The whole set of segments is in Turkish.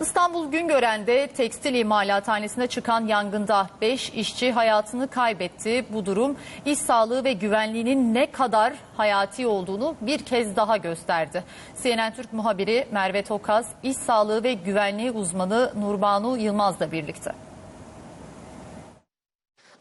İstanbul Güngören'de tekstil imalathanesinde çıkan yangında 5 işçi hayatını kaybetti. Bu durum iş sağlığı ve güvenliğinin ne kadar hayati olduğunu bir kez daha gösterdi. CNN Türk muhabiri Merve Tokaz, iş sağlığı ve güvenliği uzmanı Nurbanu Yılmaz'la birlikte.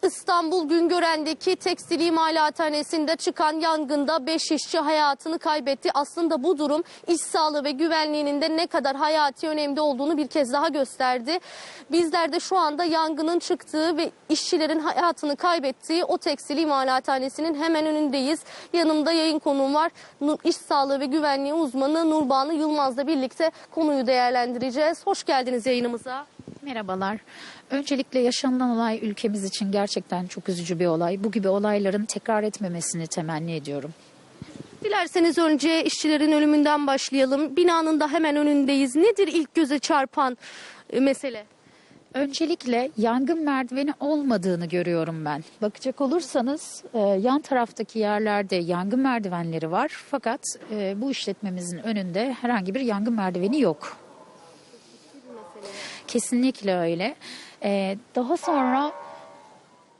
İstanbul Güngören'deki tekstil imalathanesinde çıkan yangında 5 işçi hayatını kaybetti. Aslında bu durum iş sağlığı ve güvenliğinin de ne kadar hayati önemli olduğunu bir kez daha gösterdi. Bizler de şu anda yangının çıktığı ve işçilerin hayatını kaybettiği o tekstil imalathanesinin hemen önündeyiz. Yanımda yayın konuğum var. İş sağlığı ve güvenliği uzmanı Nurbanu Yılmaz'la birlikte konuyu değerlendireceğiz. Hoş geldiniz yayınımıza. Merhabalar. Öncelikle yaşanılan olay ülkemiz için gerçekten çok üzücü bir olay. Bu gibi olayların tekrar etmemesini temenni ediyorum. Dilerseniz önce işçilerin ölümünden başlayalım. Binanın da hemen önündeyiz. Nedir ilk göze çarpan e, mesele? Öncelikle yangın merdiveni olmadığını görüyorum ben. Bakacak olursanız e, yan taraftaki yerlerde yangın merdivenleri var. Fakat e, bu işletmemizin önünde herhangi bir yangın merdiveni yok. Kesinlikle öyle. E, daha sonra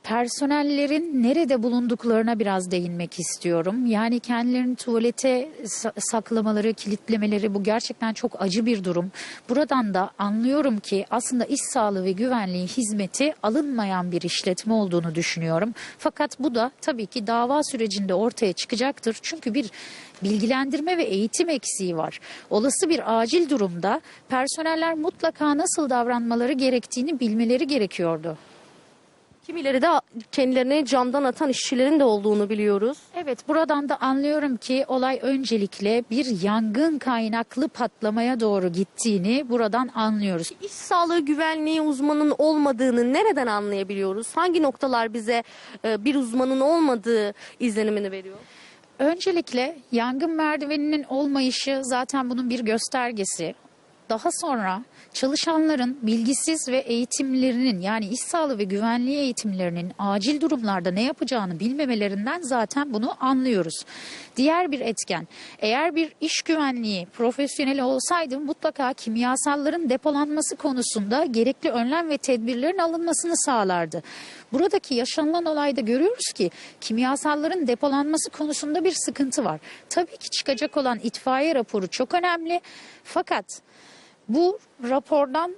personellerin nerede bulunduklarına biraz değinmek istiyorum. Yani kendilerini tuvalete sa- saklamaları, kilitlemeleri bu gerçekten çok acı bir durum. Buradan da anlıyorum ki aslında iş sağlığı ve güvenliği hizmeti alınmayan bir işletme olduğunu düşünüyorum. Fakat bu da tabii ki dava sürecinde ortaya çıkacaktır. Çünkü bir bilgilendirme ve eğitim eksiği var. Olası bir acil durumda personeller mutlaka nasıl davranmaları gerektiğini bilmeleri gerekiyordu. Kimileri de kendilerine camdan atan işçilerin de olduğunu biliyoruz. Evet buradan da anlıyorum ki olay öncelikle bir yangın kaynaklı patlamaya doğru gittiğini buradan anlıyoruz. İş sağlığı güvenliği uzmanının olmadığını nereden anlayabiliyoruz? Hangi noktalar bize e, bir uzmanın olmadığı izlenimini veriyor? Öncelikle yangın merdiveninin olmayışı zaten bunun bir göstergesi. Daha sonra çalışanların bilgisiz ve eğitimlerinin yani iş sağlığı ve güvenliği eğitimlerinin acil durumlarda ne yapacağını bilmemelerinden zaten bunu anlıyoruz. Diğer bir etken eğer bir iş güvenliği profesyoneli olsaydı mutlaka kimyasalların depolanması konusunda gerekli önlem ve tedbirlerin alınmasını sağlardı. Buradaki yaşanılan olayda görüyoruz ki kimyasalların depolanması konusunda bir sıkıntı var. Tabii ki çıkacak olan itfaiye raporu çok önemli fakat bu rapordan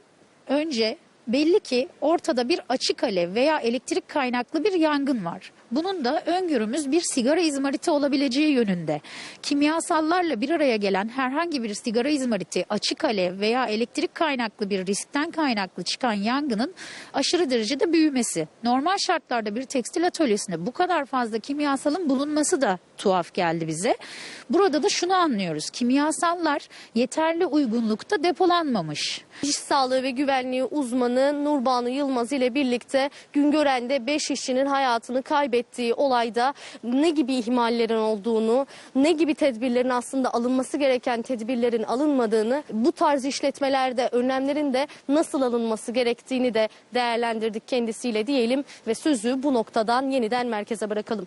önce belli ki ortada bir açık alev veya elektrik kaynaklı bir yangın var. Bunun da öngörümüz bir sigara izmariti olabileceği yönünde. Kimyasallarla bir araya gelen herhangi bir sigara izmariti, açık alev veya elektrik kaynaklı bir riskten kaynaklı çıkan yangının aşırı derecede büyümesi. Normal şartlarda bir tekstil atölyesinde bu kadar fazla kimyasalın bulunması da tuhaf geldi bize. Burada da şunu anlıyoruz. Kimyasallar yeterli uygunlukta depolanmamış. İş sağlığı ve güvenliği uzmanı Nurbanu Yılmaz ile birlikte Güngören'de 5 işçinin hayatını kaybettiği olayda ne gibi ihmallerin olduğunu, ne gibi tedbirlerin aslında alınması gereken tedbirlerin alınmadığını, bu tarz işletmelerde önlemlerin de nasıl alınması gerektiğini de değerlendirdik kendisiyle diyelim ve sözü bu noktadan yeniden merkeze bırakalım.